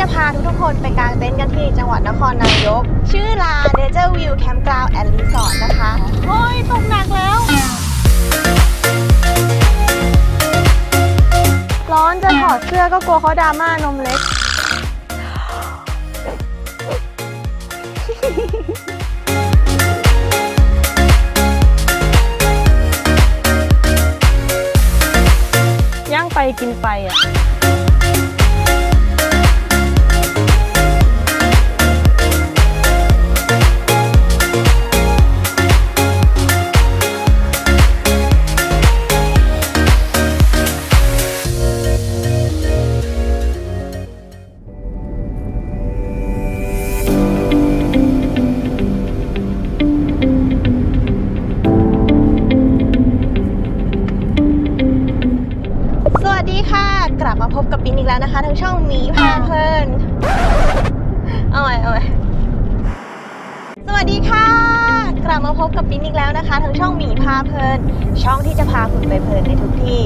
จะพาทุกๆคนไปกางเต็นท์กันที่จังหวัดนครนายก ชื่อลาน Nature View Campground and Resort นะคะโอ้ยตกหนักแล้ว ร้อนจะถอดเสื้อก็กลัวเขาดราม่านมเล็ก ย่างไปกินไปอะ เพลินช่องที่จะพาคุณไปเพลินในทุกที่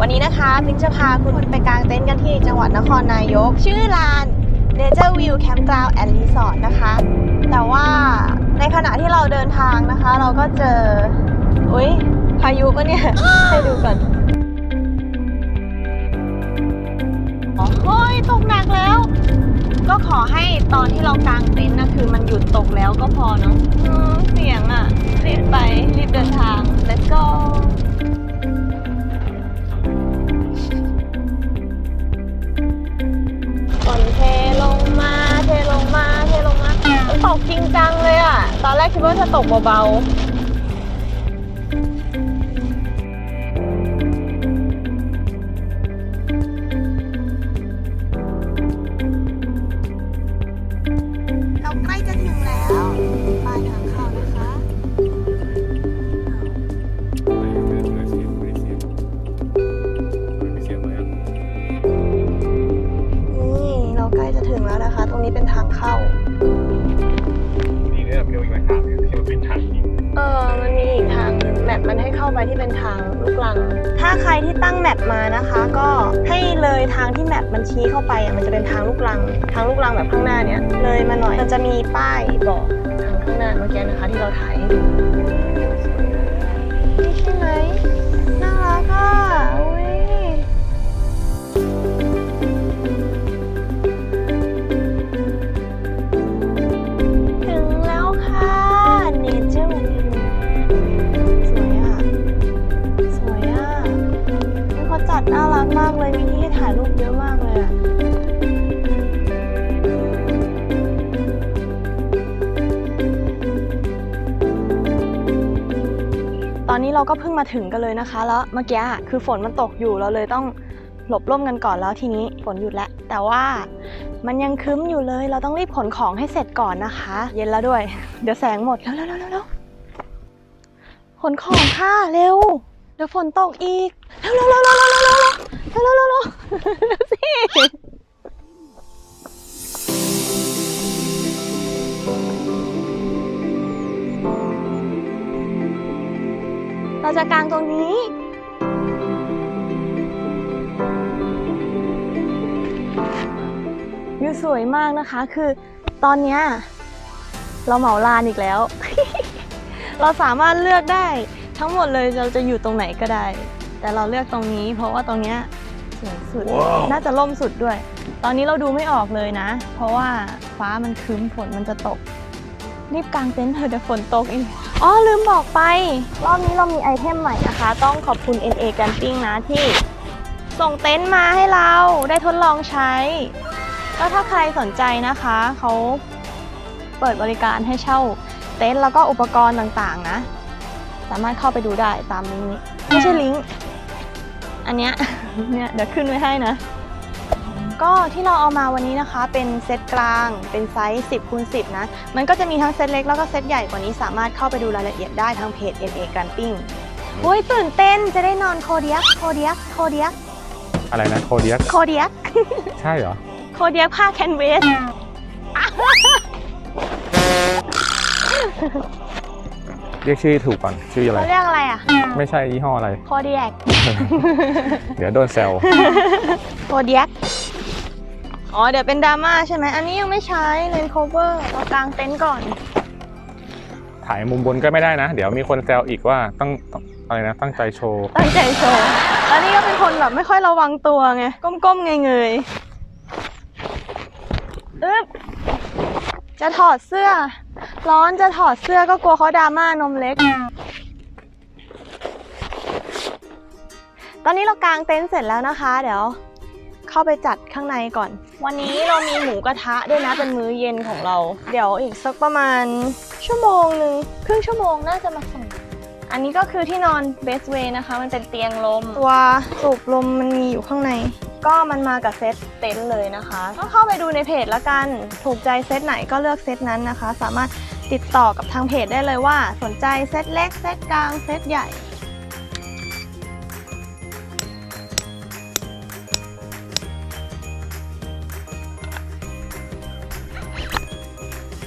วันนี้นะคะปินจะพาคุณไปกางเต็นท์กันที่จังหวัดนครนายก ชื่อลาน Nature View Campground and Resort นะคะ แต่ว่าในขณะที่เราเดินทางนะคะ เราก็เจออุ้ยพายุปะเนี่ยให้ดูก่อนโอ้ยตกหนักแล้ว ก็ขอให้ตอนที่เรากางเต็นท์นะคือมันหยุดตกแล้วก็พอเนาะอืมเสียงอะ่ะรีบไปรีบเดินทาง let's go ฝนเทลงมาเทลงมาเทลงมาตกจริงจังเลยอะตอนแรกคิดว่าจะตกเบาๆ แล้วนะคะตรงนี้เป็นทางเข้าเออ มันมีอีกทางหนึ่งแมปมันให้เข้าไปที่เป็นทางลูกลัง ถ้าใครที่ตั้งแมปมานะคะ ก็ให้เลยทางที่แมปมันชี้เข้าไปอะมันจะเป็นทางลูกลัง ทางลูกลังแบบข้างหน้าเนี่ยเลยมาหน่อย มันจะมีป้ายบอกทางข้างหน้าเมื่อกี้นะคะที่เราถ่ายให้ดูนี่ใช่ไหมน่ารักอะอุ้ย เราก็เพิ่งมาถึงกันเลยนะคะ แล้วเมื่อกี้คือฝนมันตกอยู่เราเลยต้องหลบร่มกันก่อนแล้วทีนี้ฝนหยุดแล้ว แต่ว่ามันยังครึ้มอยู่เลย เราต้องรีบขนของให้เสร็จก่อนนะคะ เย็นแล้วด้วย เดี๋ยวแสงหมดแล้วแล้วแล้วแล้วขนของค่ะเร็ว เดี๋ยวฝนตกอีก เร็วเร็วเร็วเร็วเร็วเร็วเร็วเร็วเร็วเร็วเร็วเร็วสิ เราจะกางตรงนี้ วิวสวยมากนะคะคือตอนเนี้ยเราเหมาลานอีกแล้ว เราสามารถเลือกได้ทั้งหมดเลยเราจะอยู่ตรงไหนก็ได้ แต่เราเลือกตรงนี้ เพราะว่าตรงเนี้ยสวยสุดน่าจะล่มสุดด้วย ตอนนี้เราดูไม่ออกเลยนะ เพราะว่าฟ้ามันครึ้มฝนมันจะตก รีบกางเต็นท์เถอะเดี๋ยวฝนตกอีก อ๋อ ลืมบอกไป รอบนี้เรามีไอเทมใหม่นะคะ ต้องขอบคุณ NA Camping นะที่ ส่งเต็นท์มาให้เราได้ทดลองใช้ ก็ถ้าใครสนใจนะคะ เขาเปิดบริการให้เช่าเต็นท์แล้วก็อุปกรณ์ต่างๆนะ สามารถเข้าไปดูได้ตามลิงก์นี้ ไม่ใช่ลิงก์ อันเนี้ย เนี่ยเดี๋ยวขึ้นไว้ให้นะ ก็ที่เราเอามาวันนี้นะคะ เป็นเซตกลาง เป็นไซส์ 10คูณ10 นะ มันก็จะมีทั้งเซตเล็กแล้วก็เซตใหญ่กว่านี้สามารถเข้าไปดูรายละเอียดได้ทางเพจ NA Camping โอ้ยตื่นเต้นจะได้นอนโคเดียกโคเดียกโคเดียกอะไรนะโคเดียสโคเดียกใช่เหรอ โคเดียกผ้าแคนเวสเรียกชื่อถูกก่อนชื่ออะไร เขาเรียกอะไรอะ ไม่ใช่ยี่ห้ออะไร โคเดียก เดี๋ยวโดนแซวโคเดียก อ๋อ เดี๋ยวเป็นดราม่าใช่ไหม อันนี้ยังไม่ใช้เลนโคเวอร์เรากางเต็นท์ก่อน ถ่ายมุมบนก็ไม่ได้นะ เดี๋ยวมีคนแซวอีกว่าต้องต้องอะไรนะ ตั้งใจโชว์ ตั้งใจโชว์ แล้วนี่ก็เป็นคนแบบไม่ค่อยระวังตัวไง ก้มๆเงยๆอึ๊บจะถอดเสื้อ ร้อนจะถอดเสื้อก็กลัวเขาดราม่านมเล็ก ตอนนี้เรากางเต็นท์เสร็จแล้วนะคะ เดี๋ยว เข้าไปจัดข้างในก่อน วันนี้เรามีหมูกระทะด้วยนะเป็นมื้อเย็นของเรา เดี๋ยวอีกสักประมาณชั่วโมงหนึ่งครึ่งชั่วโมงน่าจะมาส่ง อันนี้ก็คือที่นอน best way นะคะ มันเป็นเตียงลม ตัวสูบลมมันมีอยู่ข้างใน ก็มันมากับเซตเต็นท์เลยนะคะ ก็เข้าไปดูในเพจละกัน ถูกใจเซตไหนก็เลือกเซตนั้นนะคะ สามารถติดต่อกับทางเพจได้เลยว่า สนใจเซตเล็กเซตกลางเซตใหญ่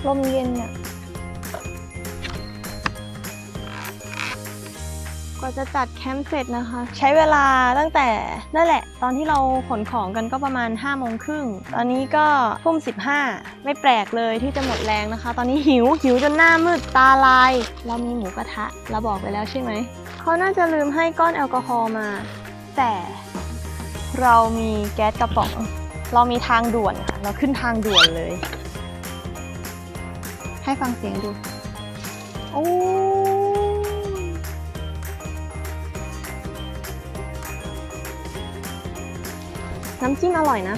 ลมเย็นเนี่ยกว่าจะจัดแคมป์เสร็จนะคะ ใช้เวลาตั้งแต่นั่นแหละ ตอนที่เราขนของกันก็ประมาณ5้าโมงครึ่งตอนนี้ก็ทุ่มสิไม่แปลกเลยที่จะหมดแรงนะคะ ตอนนี้หิวหิวจนหน้ามืดตาลาย เรามีหมูกระทะ เราบอกไปแล้วใช่ไหม เขาน่าจะลืมให้ก้อนแอลกอฮอล์มา แต่เรามีแก๊สกระป๋อง เรามีทางด่วนค่ะ เราขึ้นทางด่วนเลย ให้ฟังเสียงดู โอ้น้ำจิ้มอร่อยนะ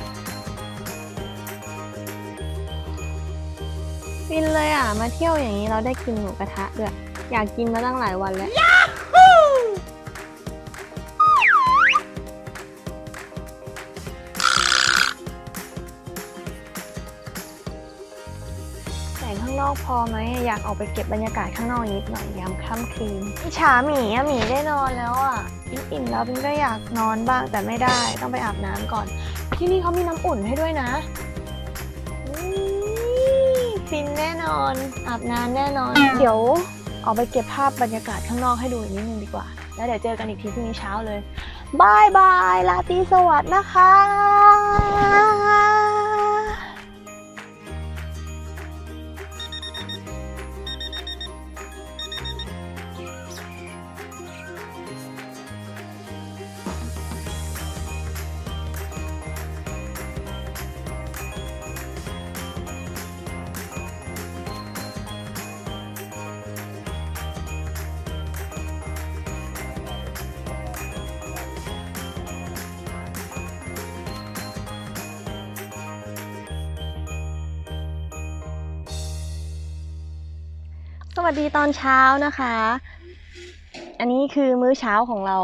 ฟินเลยอะ มาเที่ยวอย่างนี้เราได้กินหมูกระทะด้วย อยากกินมาตั้งหลายวันแล้ว อกพอไหมอยากออกไปเก็บบรรยากาศข้างนอกนิดหน่อยยามค่ำคืนอิจฉาหมีอะหมีได้นอนแล้วอะปินอิ่มแล้วปินก็อยากนอนบ้างแต่ไม่ได้ต้องไปอาบน้ำก่อน ที่นี่เขามีน้ำอุ่นให้ด้วยนะอุ๊ยฟินแน่นอนอาบน้ำแน่นอน เดี๋ยวออกไปเก็บภาพบรรยากาศข้างนอกให้ดูอีกนิดนึงดีกว่า แล้วเดี๋ยวเจอกันอีกทีพรุ่งนี้เช้าเลยบายบายลาตรีสวัสดิ์นะคะ วัสดีตอนเช้านะคะ อันนี้คือมื้อเช้าของเรา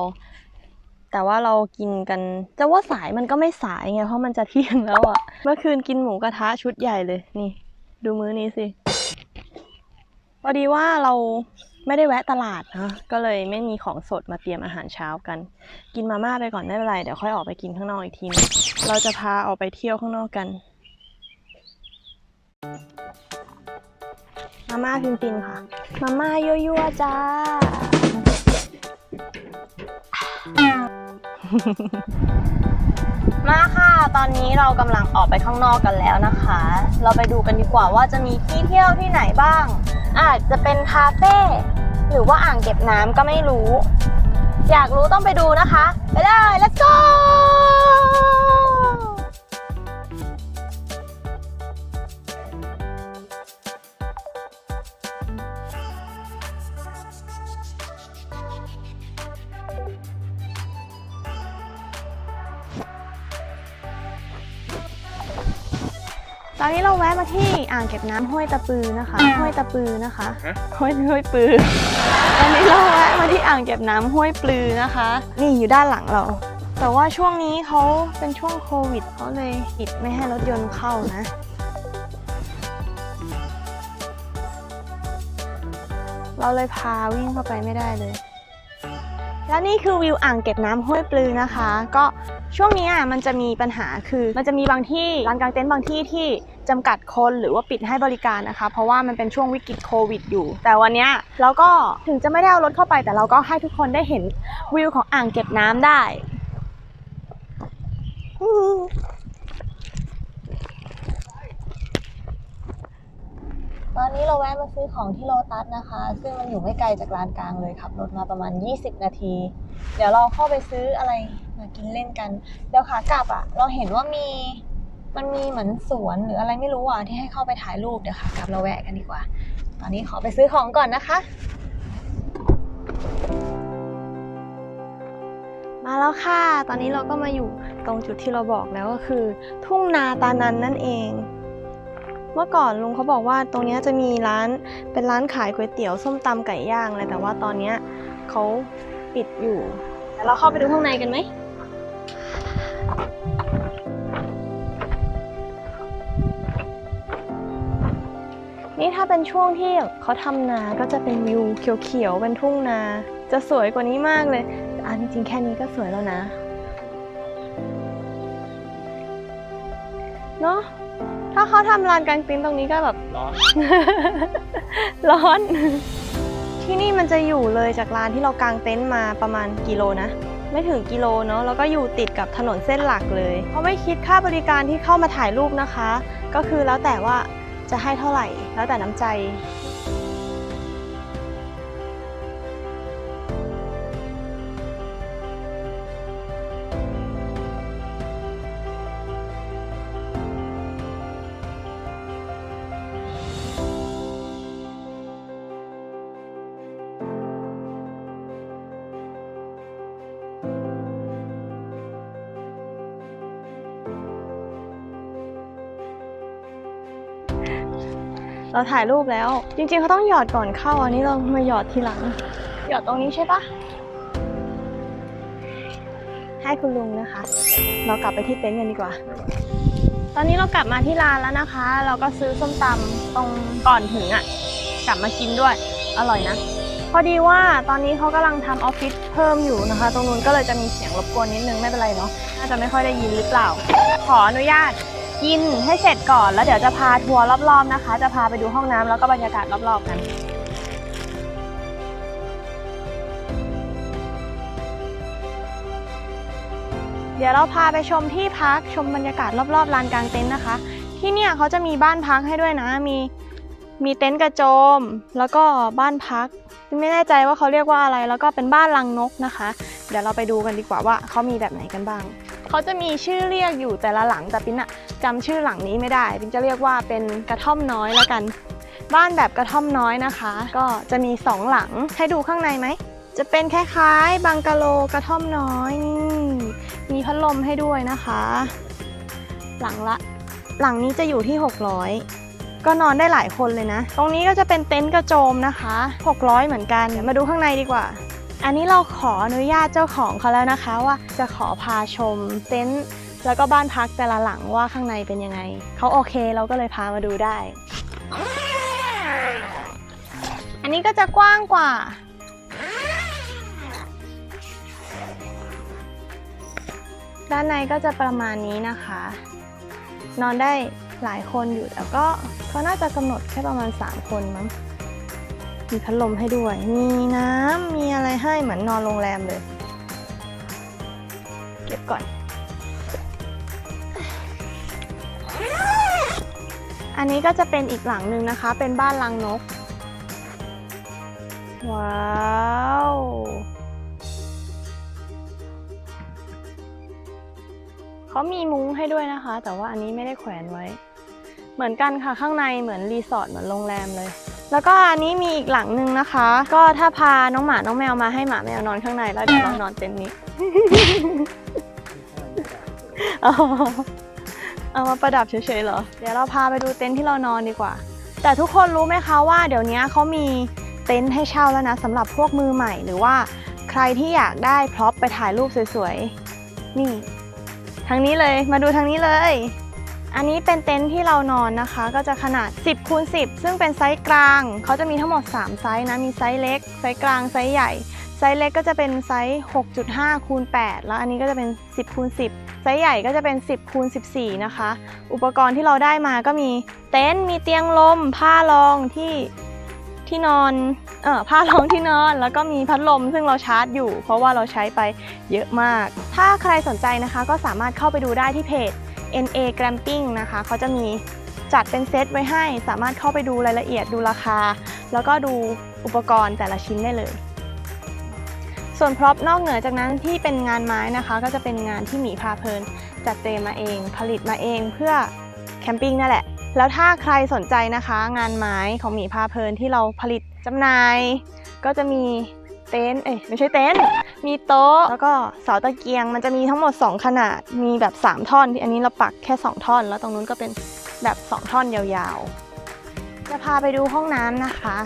แต่ว่าเรากินกัน จะว่าสายมันก็ไม่สายไง เพราะมันจะเที่ยงแล้วอะเมื่อคืนกินหมูกระทะชุดใหญ่เลย นี่ ดูมื้อนี้สิ พอดีว่าเราไม่ได้แวะตลาดนะ ก็เลยไม่มีของสดมาเตรียมอาหารเช้ากัน กินมาม่าไปก่อนไม่เป็นไร เดี๋ยวค่อยออกไปกินข้างนอกอีกทีนึงเราจะพาออกไปเที่ยวข้างนอกกัน มาม่าพิมพินค่ะ มาม่ายั่วๆจ้า มาค่ะ ตอนนี้เรากำลังออกไปข้างนอกกันแล้วนะคะ เราไปดูกันดีกว่าว่าจะมีที่เที่ยวที่ไหนบ้าง อาจจะเป็นคาเฟ่หรือว่าอ่างเก็บน้ำก็ไม่รู้ อยากรู้ต้องไปดูนะคะ ไปเลย let's go ตอนนี้เราแวะมาที่อ่างเก็บน้ำห้วยตะปือนะคะ ห้วยตะปือนะคะฮะ ห้วยห้วยปือ ตอนนี้เราแวะมาที่อ่างเก็บน้ำห้วยปลือนะคะ นี่อยู่ด้านหลังเรา แต่ว่าช่วงนี้เขาเป็นช่วงโควิดเขาเลยปิดไม่ให้รถยนต์เข้านะ เราเลยพาวิ่งเข้าไปไม่ได้เลย และนี่คือวิวอ่างเก็บน้ำห้วยปลือนะคะ ก็ ช่วงนี้อะมันจะมีปัญหาคือ มันจะมีบางที่ร้านกลางเต็นท์บางที่ที่จำกัดคนหรือว่าปิดให้บริการนะคะ เพราะว่ามันเป็นช่วงวิกฤตโควิดอยู่ แต่วันนี้เราก็ถึงจะไม่ได้เอารถเข้าไป แต่เราก็ให้ทุกคนได้เห็นวิวของอ่างเก็บน้ำได้ตอนนี้เราแวะมาซื้อของที่โลตัสนะคะ ซึ่งมันอยู่ไม่ไกลจากร้านกลางเลยขับรถมาประมาณ 20 นาที เดี๋ยวเราเข้าไปซื้ออะไร มากินเล่นกันเดี๋ยวขากลับอะ เราเห็นว่ามีมันมีเหมือนสวนหรืออะไรไม่รู้อะที่ให้เข้าไปถ่ายรูปเดี๋ยวขากลับเราแวะกันดีกว่า ตอนนี้ขอไปซื้อของก่อนนะคะ มาแล้วค่ะ ตอนนี้เราก็มาอยู่ตรงจุดที่เราบอกแล้วก็คือ ทุ่งนาตานันนั่นเองเมื่อก่อนลุงเขาบอกว่าตรงนี้จะมีร้านเป็นร้านขายก๋วยเตี๋ยวส้มตำไก่ย่างอะไรแต่ว่าตอนเนี้ยเขาปิดอยู่เดี๋ยวเราเข้าไปดูข้างในกันไหม นี่ถ้าเป็นช่วงที่เขาทำนาก็จะเป็นวิวเขียวๆเป็นทุ่งนา จะสวยกว่านี้มากเลยแต่อันจริงๆแค่นี้ก็สวยแล้วนะเนาะถ้าเขาทำลานกลางเต็นท์ตรงนี้ก็แบบร้อน ร้อน ที่นี่มันจะอยู่เลยจากลานที่เรากางเต็นท์มาประมาณกิโลนะ ไม่ถึงกิโลเนาะแล้วก็อยู่ติดกับถนนเส้นหลักเลยเขาไม่คิดค่าบริการที่เข้ามาถ่ายรูปนะคะ ก็คือแล้วแต่ว่า จะให้เท่าไหร่ แล้วแต่น้ำใจ เราถ่ายรูปแล้ว จริงๆเขาต้องหยอดก่อนเข้า อันนี้เรามาหยอดทีหลัง หยอดตรงนี้ใช่ปะให้คุณลุงนะคะ เรากลับไปที่เต็นท์กันดีกว่า ตอนนี้เรากลับมาที่ร้านแล้วนะคะ เราก็ซื้อส้มตำตรงก่อนถึงอะ่ะ กลับมากินด้วย อร่อยนะ พอดีว่าตอนนี้เขากำลังทำออฟฟิศเพิ่มอยู่นะคะ ตรงนู้นก็เลยจะมีเสียงรบกวนนิดนึงไม่เป็นไรเนาะ น่าจะไม่ค่อยได้ยินหรือเปล่า ขออนุญาต กินให้เสร็จก่อน แล้วเดี๋ยวจะพาทัวร์รอบๆนะคะ จะพาไปดูห้องน้ำแล้วก็บรรยากาศรอบๆกันเดี๋ยวเราพาไปชมที่พักชมบรรยากาศรอบๆลานกลางเต็นท์นะคะ ที่เนี่ยเขาจะมีบ้านพักให้ด้วยนะ มี มีเต็นท์กระโจม แล้วก็บ้านพัก ไม่แน่ใจว่าเขาเรียกว่าอะไร แล้วก็เป็นบ้านรังนกนะคะ เดี๋ยวเราไปดูกันดีกว่าว่าเขามีแบบไหนกันบ้าง เขาจะมีชื่อเรียกอยู่แต่ละหลังแต่ปิ้นอะจำชื่อหลังนี้ไม่ได้ปิ้นจะเรียกว่าเป็นกระท่อมน้อยแล้วกัน บ้านแบบกระท่อมน้อยนะคะ ก็จะมีสองหลังให้ดูข้างในไหมจะเป็นคล้ายๆบังกะโลกระท่อมน้อยนี่มีพัดลมให้ด้วยนะคะ หลังละ หลังนี้จะอยู่ที่ 600 ก็นอนได้หลายคนเลยนะ ตรงนี้ก็จะเป็นเต็นท์กระโจมนะคะ 600 เหมือนกัน เดี๋ยวมาดูข้างในดีกว่า อันนี้เราขออนุญาตเจ้าของเขาแล้วนะคะ ว่าจะขอพาชมเต็นท์แล้วก็บ้านพักแต่ละหลังว่าข้างในเป็นยังไง เขาโอเคเราก็เลยพามาดูได้ อันนี้ก็จะกว้างกว่า ด้านในก็จะประมาณนี้นะคะ นอนได้ หลายคนอยู่แต่ก็เขาน่าจะกำหนดแค่ประมาณ 3 คนมั้งมีพัดลมให้ด้วย มีน้ำมีอะไรให้เหมือนนอนโรงแรมเลย เก็บก่อน อันนี้ก็จะเป็นอีกหลังหนึ่งนะคะ เป็นบ้านรังนก ว้าวเขามีมุ้งให้ด้วยนะคะ แต่ว่าอันนี้ไม่ได้แขวนไว้ เหมือนกันค่ะข้างในเหมือนรีสอร์ทเหมือนโรงแรมเลย แล้วก็อันนี้มีอีกหลังหนึ่งนะคะ ก็ถ้าพาน้องหมาน้องแมวมาให้หมาแมวนอนข้างในแล้วเดี๋ยวเรานอนเต็นท์นี้อ๋อเอามาประดับเฉยๆเหรอ เดี๋ยวเราพาไปดูเต็นท์ที่เรานอนดีกว่า แต่ทุกคนรู้ไหมคะว่าเดี๋ยวนี้เขามีเต็นท์ให้เช่าแล้วนะสำหรับพวกมือใหม่หรือว่าใครที่อยากได้พร็อพไปถ่ายรูปสวยๆ นี่ ทางนี้เลยมาดูทางนี้เลย อันนี้เป็นเต็นท์ที่เรานอนนะคะ ก็จะขนาด 10คูณ10 ซึ่งเป็นไซส์กลาง เขาจะมีทั้งหมด 3 ไซส์นะ มีไซส์เล็ก ไซส์กลาง ไซส์ใหญ่ ไซส์เล็กก็จะเป็นไซส์ 6.5คูณ8แล้วอันนี้ก็จะเป็น 10คูณ10 ไซส์ใหญ่ก็จะเป็น 10คูณ14 นะคะ อุปกรณ์ที่เราได้มาก็มีเต็นท์ มีเตียงลม ผ้ารองที่ที่นอน เออผ้ารองที่นอน แล้วก็มีพัดลมซึ่งเราชาร์จอยู่ เพราะว่าเราใช้ไปเยอะมาก ถ้าใครสนใจนะคะ ก็สามารถเข้าไปดูได้ที่เพจ NA Glamping นะคะเขาจะมีจัดเป็นเซตไว้ให้สามารถเข้าไปดูรายละเอียดดูราคา แล้วก็ดูอุปกรณ์แต่ละชิ้นได้เลย ส่วนพร็อพนอกเหนือจากนั้นที่เป็นงานไม้นะคะ ก็จะเป็นงานที่หมีพาเพลิน จัดเตรียมมาเอง ผลิตมาเองเพื่อแคมปิ้งนั่นแหละ แล้วถ้าใครสนใจนะคะ งานไม้ของหมีพาเพลินที่เราผลิตจำหน่าย ก็จะมีเต็นท์เอ้ยไม่ใช่เต็นท์ มีโต๊ะ แล้วก็เสาตะเกียง มันจะมีทั้งหมด 2 ขนาด มีแบบ 3 ท่อน ที่อันนี้เราปักแค่ 2 ท่อน แล้วตรงนู้นก็เป็นแบบ 2 ท่อนยาวๆ จะพาไปดูห้องน้ำนะคะ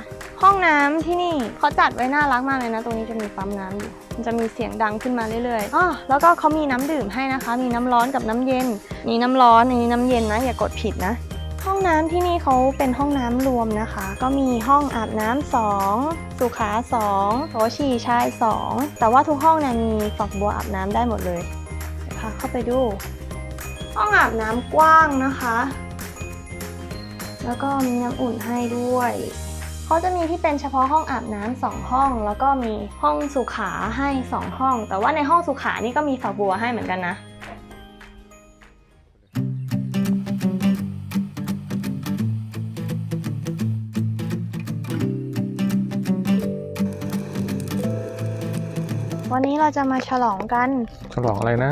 ห้องน้ำที่นี่เขาจัดไว้น่ารักมากเลยนะ ตรงนี้จะมีปั๊มน้ำอยู่ มันจะมีเสียงดังขึ้นมาเรื่อยๆอ๋อแล้วก็เขามีน้ำดื่มให้นะคะ มีน้ำร้อนกับน้ำเย็น มีน้ำร้อนอันนี้น้ำเย็นนะ อย่ากดผิดนะ ห้องน้ำที่นี่เขาเป็นห้องน้ำรวมนะคะ ก็มีห้องอาบน้ำสองสุขาสองโถฉี่ชายสองแต่ว่าทุกห้องเนี่ยมีฝักบัวอาบน้ำได้หมดเลยเดี๋ยวพาเข้าไปดู ห้องอาบน้ำกว้างนะคะ แล้วก็มีน้ำอุ่นให้ด้วยเขาจะมีที่เป็นเฉพาะห้องอาบน้ำสองห้อง แล้วก็มีห้องสุขาให้สองห้อง แต่ว่าในห้องสุขานี่ก็มีฝักบัวให้เหมือนกันนะ วันนี้เราจะมาฉลองกัน ฉลองอะไรนะ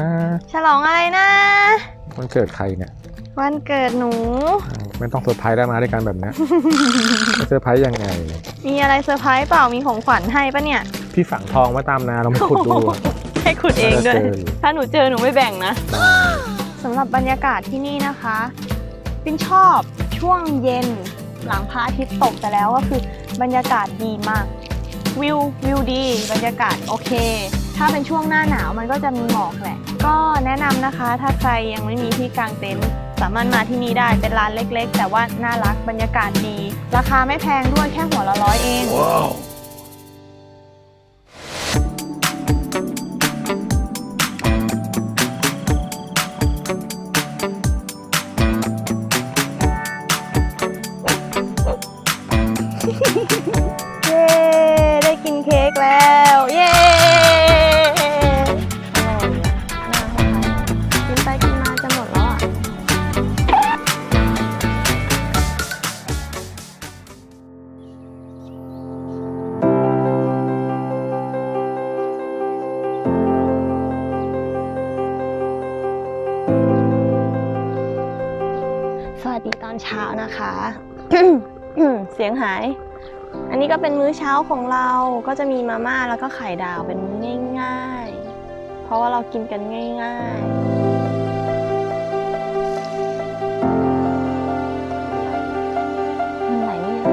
ฉลองอะไรนะ วันเกิดใครเนี่ย วันเกิดหนูอ่าไม่ต้องเซอร์ไพรส์ได้มาด้วยกันแบบเนี้ยจะเซอร์ไพรส์ยังไง มีอะไรเซอร์ไพรส์เปล่า มีของขวัญให้ปะเนี่ย พี่ฝังทองไว้ตามนาเรามาขุดดูอะให้ขุดเองด้วยน่าจะเจออยู่ถ้าหนูเจอหนูไม่แบ่งนะได้สำหรับบรรยากาศที่นี่นะคะปินชอบช่วงเย็นหลังพระอาทิตย์ตกแต่แล้วก็คือบรรยากาศดีมาก วิววิวดีบรรยากาศโอเค ถ้าเป็นช่วงหน้าหนาวมันก็จะมีหมอกแหละ ก็แนะนำนะคะ ถ้าใครยังไม่มีที่กางเต็นท์สามารถมาที่นี่ได้เป็นร้านเล็กๆ แต่ว่าน่ารักบรรยากาศดี ราคาไม่แพงด้วยแค่หัวละร้อยเองเอนเช้านะคะ เสียงหาย อันนี้ก็เป็นมื้อเช้าของเรา ก็จะมีมาม่าแล้วก็ไข่ดาวเป็นง่าย ๆ เพราะว่าเรากินกันง่ายๆไหนเนี่ย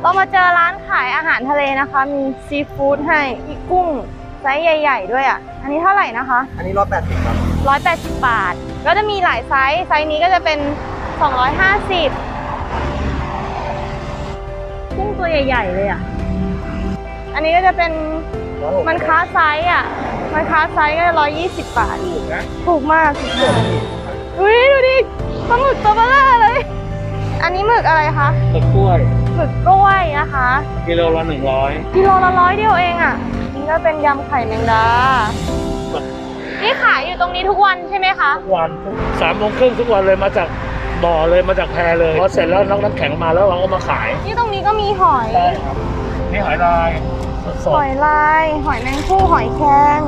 เรามาเจอร้านขายอาหารทะเลนะคะ มีซีฟู้ดให้มีกุ้ง ส์ใหญ่ ๆ ด้วยอะ อันนี้เท่าไหร่นะคะ อันนี้ร้อยแปดสิบครับ180บาท ก็จะมีหลายไซส์ ไซส์นี้ก็จะเป็น250กุ้งตัวใหญ่ ๆ เลยอะ อันนี้ก็จะเป็นมันค้าไซส์อะ มันค้าไซส์ก็จะ120บาท ถูกนะ ถูกมากถูกมากอุ้ยดูดิปลาหมึกตัวเบลอเลย อันนี้หมึกอะไรคะ หมึกกล้วย หมึกกล้วยนะคะ กิโลละหนึ่งร้อย กิโลละร้อยเดียวเองอะนี่ ก็เป็นยำไข่แมงดา นี่ขายอยู่ตรงนี้ทุกวันใช่ไหมคะ ทุกวันสามโมงครึ่งทุกวันเลยมาจากบ่อเลยมาจากแพเลยพอเสร็จแล้วน้องน้ำแข็งมาแล้วเราก็มาขายนี่ตรงนี้ก็มีหอยใช่ครับนี่หอยลายสหดอยลาย หอยแมงผู้หอยแครง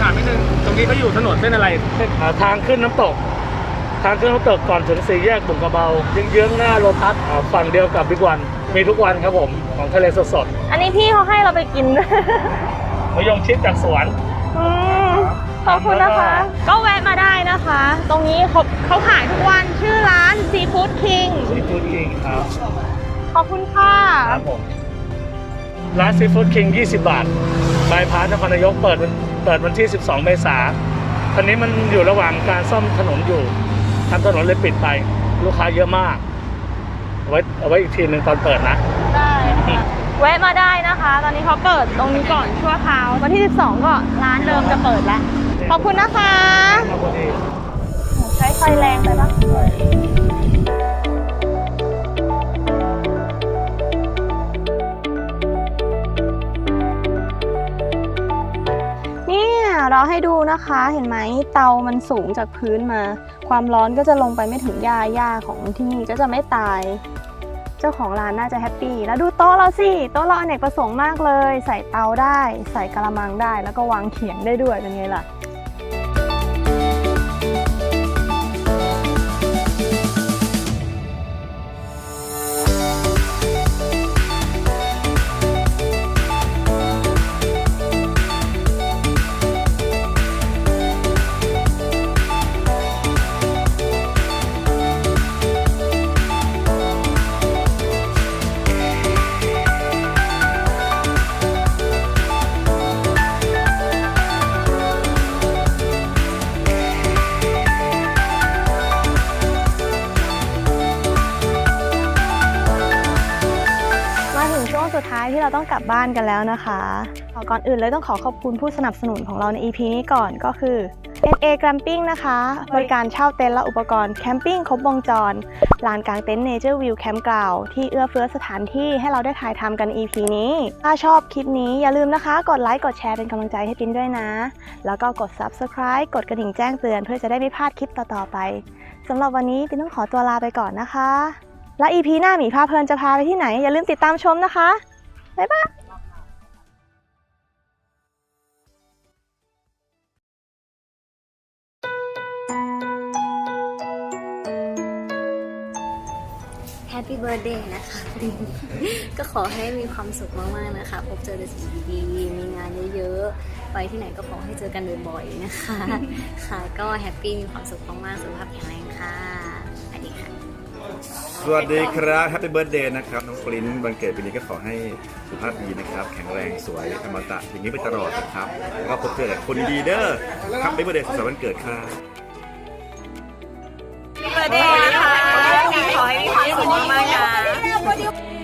ถามนิดนึงตรงนี้เขาอยู่ถนนเส้นอะไรๆอ่าทางขึ้นน้ำตก ทางขึ้นน้ำตกก่อนถึงสี่แยกบุงกระเบาเยื้องๆหน้าโลตัสอ่าฝั่งเดียวกับบิ๊กวัน มีทุกวันครับผมของทะเลสดอันนี้พี่เขาให้เราไปกิน ๆมะยงชิดจากสวน อืมขอบคุณนะคะ ก็แวะมาได้นะคะ ตรงนี้เขาเขาขายทุกวันชื่อร้านซีฟู้ดคิงซีฟู้ดคิงครับขอบคุณค่ะ ครับผมร้านซีฟู้ดคิง 20 บาทบายพาสนครนายกเปิดวันเปิดวันที่ 12 เมษาตอนนี้มันอยู่ระหว่างการซ่อมถนนอยู่ ทำถนนเลยปิดไป ลูกค้าเยอะมาก เอาไว้เอาไว้อีกทีหนึ่งตอนเปิดนะได้ค่ะแวะมาได้นะคะ ตอนนี้เขาเปิดตรงนี้ก่อนชั่วคราว วันที่ 12 ก็ร้านเดิมจะเปิดแล้ว ขอบคุณนะคะครับพอดี ใช้ไฟแรงไปปะาให้ดูนะคะ เห็นไหมเตามันสูงจากพื้นมา ความร้อนก็จะลงไปไม่ถึงหญ้าหญ้าของที่นี่ก็จะไม่ตาย เจ้าของร้านน่าจะแฮปปี้ แล้วดูโต๊ะเราสิ โต๊ะเราอเนกประสงค์มากเลย ใส่เตาได้ ใส่กระมังได้ แล้วก็วางเขียงได้ด้วย เป็นไงล่ะานกันแล้วนะคะก่อนอื่นเลยต้องขอขอบคุณผู้สนับสนุนของเราใน EP นี้ก่อนก็คือ NA Glamping นะคะ บริการเช่าเต็นท์และอุปกรณ์แคมปิ้งครบวงจร ลานกลางเต็นท์ Nature View Campground ที่เอื้อเฟื้อสถานที่ให้เราได้ถ่ายทำกัน EP นี้ ถ้าชอบคลิปนี้อย่าลืมนะคะ กดไลค์กดแชร์เป็นกำลังใจให้ปินด้วยนะ แล้วก็กด Subscribe กดกระดิ่งแจ้งเตือนเพื่อจะได้ไม่พลาดคลิปต่อๆไปสำหรับวันนี้ปินต้องขอตัวลาไปก่อนนะคะ และ EP หน้าหมีพาเพลินจะพาไปที่ไหนอย่าลืมติดตามชมนะคะบ๊ายบาย แฮปปี้เบิร์ดเดย์นะคะก็ขอให้มีความสุขมากๆนะคะ พบเจอแต่สิ่งดีๆ มีงานเยอะๆ ไปที่ไหนก็ขอให้เจอกันบ่อยๆนะคะ ค่ะก็แฮปปี้มีความสุขมากๆ สุขภาพแข็งแรงค่ะสวัสดีค่ะ สวัสดีครับแฮปปี้เบิร์ดเดย์นะครับ น้องปริ้นวันเกิดปีนี้ก็ขอให้สุขภาพดีนะครับ แข็งแรงสวยอมตะอย่างนี้ไปตลอดนะครับ แล้วก็พบเจอแต่คนดีๆเด้อครับแฮปปี้เบิร์ดเดย์สุขสันต์วันเกิดครับเบิร์ดเดย์ นะคะขอให้มีความสุขมากๆนะ